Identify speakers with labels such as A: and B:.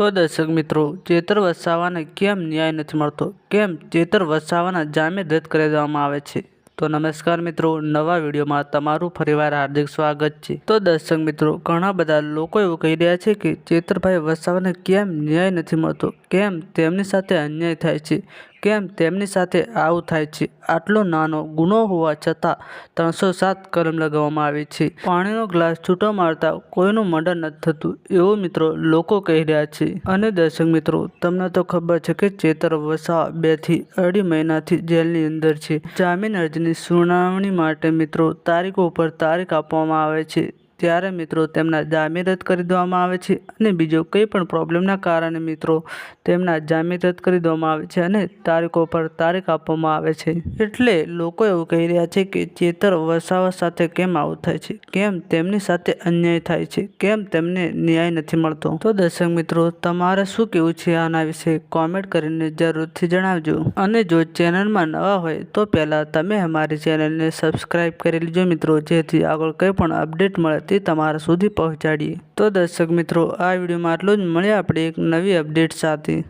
A: તો દર્શક મિત્રો, ચેતર વસાવાને કેમ ન્યાય નથી મળતો? કેમ ચેતર વસાવાના જામીન રદ કરી દેવામાં આવે છે? તો નમસ્કાર મિત્રો, નવા વિડીયોમાં તમારું ફરીવાર હાર્દિક સ્વાગત છે. તો દર્શક મિત્રો, ઘણા બધા લોકો એવું કહી રહ્યા છે કે ચેતરભાઈ વસાવાને કેમ ન્યાય નથી મળતો? કેમ તેમની સાથે અન્યાય થાય છે? કેમ તેમની સાથે આવું થાય છે? આટલો નાનો ગુનો હોવા છતાં ત્રણસો સાત કલમ લગાવવામાં આવી છે. પાણીનો ગ્લાસ છૂટો મારતા કોઈનું મર્ડર નથી થતું, એવું મિત્રો લોકો કહી રહ્યા છે. અને દર્શક મિત્રો, તમને તો ખબર છે કે ચેતર વસાવા બેથી અઢી મહિનાથી જેલની અંદર છે. જામીન અરજીની સુનાવણી માટે મિત્રો તારીખો ઉપર તારીખ આપવામાં આવે છે. ત્યારે મિત્રો તેમના જામીન રદ કરી દેવામાં આવે છે અને બીજો કંઈ પણ પ્રોબ્લેમના કારણે મિત્રો તેમના જામીન રદ કરી દેવામાં આવે છે અને તારીખો પર તારીખ આપવામાં આવે છે. એટલે લોકો એવું કહી રહ્યા છે કે ચેતર વસાવા સાથે કેમ આવું થાય છે? કેમ તેમની સાથે અન્યાય થાય છે? કેમ તેમને ન્યાય નથી મળતો? તો દર્શક મિત્રો, તમારે શું કહેવું છે આના વિશે કોમેન્ટ કરીને જરૂરથી જણાવજો. અને જો ચેનલમાં નવા હોય તો પહેલાં તમે અમારી ચેનલને સબસ્ક્રાઈબ કરી લેજો મિત્રો, જેથી આગળ કંઈ પણ અપડેટ મળે તે તમારા સુધી પહોંચાડીએ. તો દર્શક મિત્રો, આ વિડીયોમાં આટલું જ. મળીએ આપણે એક નવી અપડેટ સાથે.